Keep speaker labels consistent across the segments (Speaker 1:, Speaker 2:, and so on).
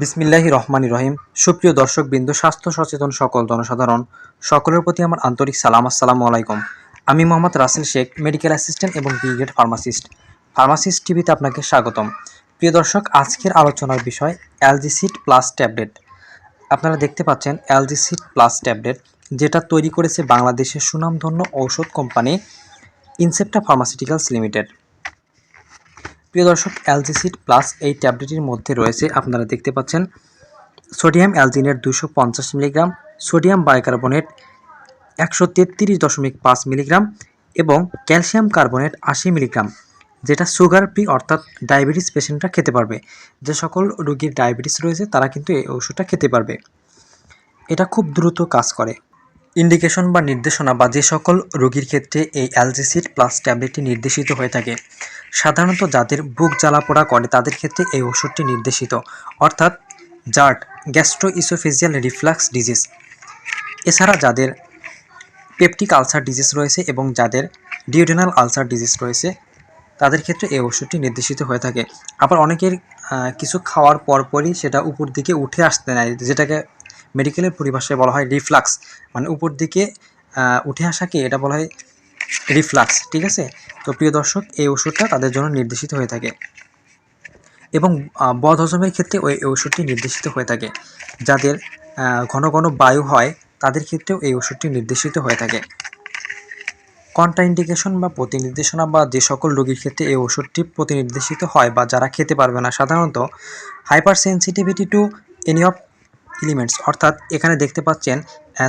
Speaker 1: বিসমিল্লাহি রহমানি রহিম। সুপ্রিয় দর্শক বিন্দু স্বাস্থ্য সচেতন সকল জনসাধারণ, সকলের প্রতি আমার আন্তরিক সালাম, আসসালামু আলাইকুম। আমি মোহাম্মদ রাসেল শেখ মেডিকেল অ্যাসিস্ট্যান্ট এবং বিগ্রেড ফার্মাসিস্ট ফার্মাসিস্ট টিভিতে আপনাকে স্বাগতম। প্রিয় দর্শক, আজকের আলোচনার বিষয় অ্যালজিসিড প্লাস ট্যাবলেট আপনারা দেখতে পাচ্ছেন অ্যালজিসিড প্লাস ট্যাবলেট যেটা তৈরি করেছে বাংলাদেশের সুনামধন্য ঔষধ কোম্পানি ইনসেপ্টা ফার্মাসিউটিক্যালস লিমিটেড প্রিয় দর্শক অ্যালজিসিড প্লাস এই ট্যাবলেটের মধ্যে রয়েছে, আপনারা দেখতে পাচ্ছেন সোডিয়াম অ্যালজিনের দুশো মিলিগ্রাম সোডিয়াম বাইকার্বনেট একশো তেত্রিশ দশমিক পাঁচ মিলিগ্রাম এবং ক্যালসিয়াম কার্বনেট আশি মিলিগ্রাম যেটা সুগার ফ্রি অর্থাৎ ডায়াবেটিস পেশেন্টরা খেতে পারবে। যে সকল রোগীর ডায়াবেটিস রয়েছে, তারা কিন্তু এই ওষুধটা খেতে পারবে। এটা খুব দ্রুত কাজ করে। ইন্ডিকেশন বা নির্দেশনা বা যে সকল রোগীর ক্ষেত্রে এই অ্যালজিসিড প্লাস ট্যাবলেটটি নির্দেশিত হয়ে থাকে, সাধারণত যাদের বুক জ্বালা পোড়া করে তাদের ক্ষেত্রে এই ওষুধটি নির্দেশিত। অর্থাৎ GERD gastro oesophageal reflux disease. এছাড়া যাদের পেপটিক আলসার ডিজিজ রয়েছে এবং যাদের ডিওডেনাল আলসার ডিজিজ রয়েছে, তাদের ক্ষেত্রে এই ওষুধটি নির্দেশিত হয়ে থাকে। আবার অনেকের কিছু খাওয়ার পরপরই সেটা উপর দিকে উঠে আসতে নেয়, যেটাকে মেডিকেলের পরিভাষায় বলা হয় রিফ্লাক্স মানে উপর দিকে উঠে আসাকে এটা বলা হয় রিফ্লাক্স ঠিক আছে? তো প্রিয় দর্শক, এই ওষুধটা তাদের জন্য নির্দেশিত হয়ে থাকে। এবং বদহজমের ক্ষেত্রে ওই ওষুধটি নির্দেশিত হয়ে থাকে। যাদের ঘন ঘন বায়ু হয়, তাদের ক্ষেত্রেও এই ওষুধটি নির্দেশিত হয়ে থাকে। কন্ট্রাইন্ডিকেশন বা প্রতিনির্দেশনা বা যে সকল রোগীর ক্ষেত্রে এই ওষুধটি প্রতিনির্দেশিত হয় বা যারা খেতে পারবে না, সাধারণত hyper sensitivity to any of elements অর্থাৎ এখানে দেখতে পাচ্ছেন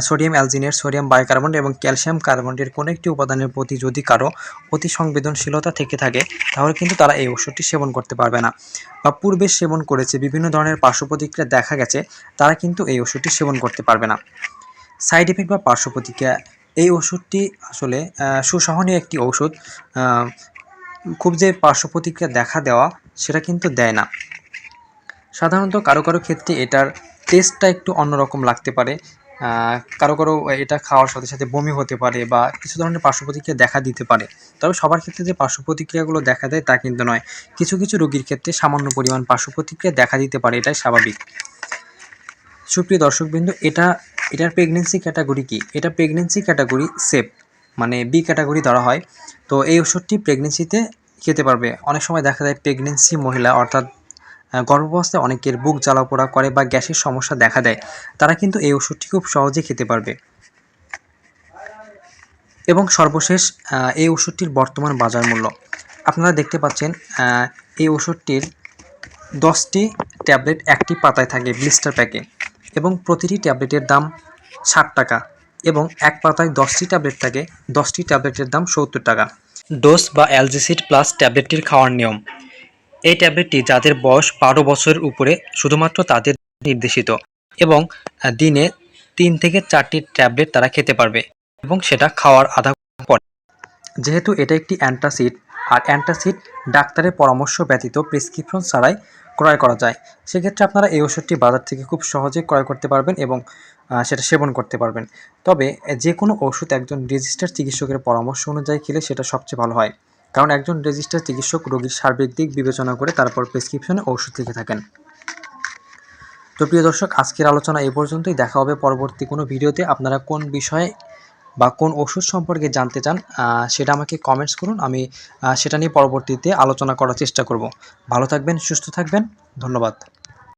Speaker 1: সোডিয়াম অ্যালজিনেট সোডিয়াম বাইকার্বনেট এবং ক্যালসিয়াম কার্বনেটের কোনো একটি উপাদানের প্রতি যদি কারও অতি সংবেদনশীলতা থেকে থাকে, তাহলে কিন্তু তারা এই ওষুধটি সেবন করতে পারবে না। বা পূর্বে সেবন করেছে, বিভিন্ন ধরনের পার্শ্ব প্রতিক্রিয়া দেখা গেছে, তারা কিন্তু এই ওষুধটি সেবন করতে পারবে না। সাইড এফেক্ট বা পার্শ্ব প্রতিক্রিয়া এই ওষুধটি আসলে সুসহনীয় একটি ওষুধ খুব যে পার্শ্ব প্রতিক্রিয়া দেখা দেওয়া, সেটা কিন্তু দেয় না। সাধারণত কারও কারও ক্ষেত্রে এটার টেস্টটা একটু অন্যরকম লাগতে পারে। কারও কারও এটা খাওয়ার সাথে সাথে বমি হতে পারে বা কিছু ধরনের পার্শ্ব প্রতিক্রিয়া দেখা দিতে পারে। তবে সবার ক্ষেত্রে যে পার্শ্ব প্রতিক্রিয়াগুলো দেখা দেয় তা কিন্তু নয়। কিছু কিছু রোগীর ক্ষেত্রে সামান্য পরিমাণ পার্শ্ব প্রতিক্রিয়া দেখা দিতে পারে, এটাই স্বাভাবিক। সুপ্রিয় দর্শকবৃন্দ, এটা, এটার প্রেগনেন্সি ক্যাটাগরি কি? এটা প্রেগনেন্সি ক্যাটাগরি সেফ মানে বি ক্যাটাগরি ধরা হয়। তো এই ওষুধটি প্রেগনেন্সিতে খেতে পারবে। অনেক সময় দেখা যায় প্রেগনেন্সি মহিলা, অর্থাৎ গর্ভাবস্থায় অনেকের বুক জ্বালা পোড়া করে বা গ্যাসের সমস্যা দেখা দেয়। তারা কিন্তু এই ওষুধটি খুব সহজে খেতে পারবে। এবং সর্বশেষ এই ওষুধটির বর্তমান বাজার মূল্য। আপনারা দেখতে পাচ্ছেন এই ওষুধটির দশটি ট্যাবলেট একটি পাতায় থাকে ব্লিস্টার প্যাকে। এবং প্রতিটি ট্যাবলেটের দাম ষাট টাকা এবং এক পাতায় দশটি ট্যাবলেট থাকে, দশটি ট্যাবলেটের দাম সত্তর টাকা। ডোজ বা অ্যালজিসিড প্লাস ট্যাবলেটটির খাওয়ার নিয়ম। এই ট্যাবলেটটি যাদের বয়স বারো বছরের উপরে শুধুমাত্র তাদের নির্দেশিত এবং দিনে তিন থেকে চারটি ট্যাবলেট তারা খেতে পারবে এবং সেটা খাওয়ার আধা পরে। যেহেতু এটা একটি অ্যান্টাসিড, আর অ্যান্টাসিড ডাক্তারের পরামর্শ ব্যতীত প্রেসক্রিপশন ছাড়াই ক্রয় করা যায়, সেক্ষেত্রে আপনারা এই ওষুধটি বাজার থেকে খুব সহজে ক্রয় করতে পারবেন এবং সেটা সেবন করতে পারবেন। তবে যে কোনো ওষুধ একজন রেজিস্টার চিকিৎসকের পরামর্শ অনুযায়ী খেলে সেটা সবচেয়ে ভালো হয়। কারণ একজন রেজিস্টার চিকিৎসক রোগীর সার্বিক দিক বিবেচনা করে তারপর প্রেসক্রিপশনে ওষুধ লিখে থাকেন। তো প্রিয় দর্শক, আজকের আলোচনা এ পর্যন্তই। দেখা হবে পরবর্তী কোনো ভিডিওতে। আপনারা কোন বিষয়ে বা কোন ওষুধ সম্পর্কে জানতে চান সেটা আমাকে কমেন্টস করুন। আমি সেটা নিয়ে পরবর্তীতে আলোচনা করার চেষ্টা করব। ভালো থাকবেন, সুস্থ থাকবেন। ধন্যবাদ।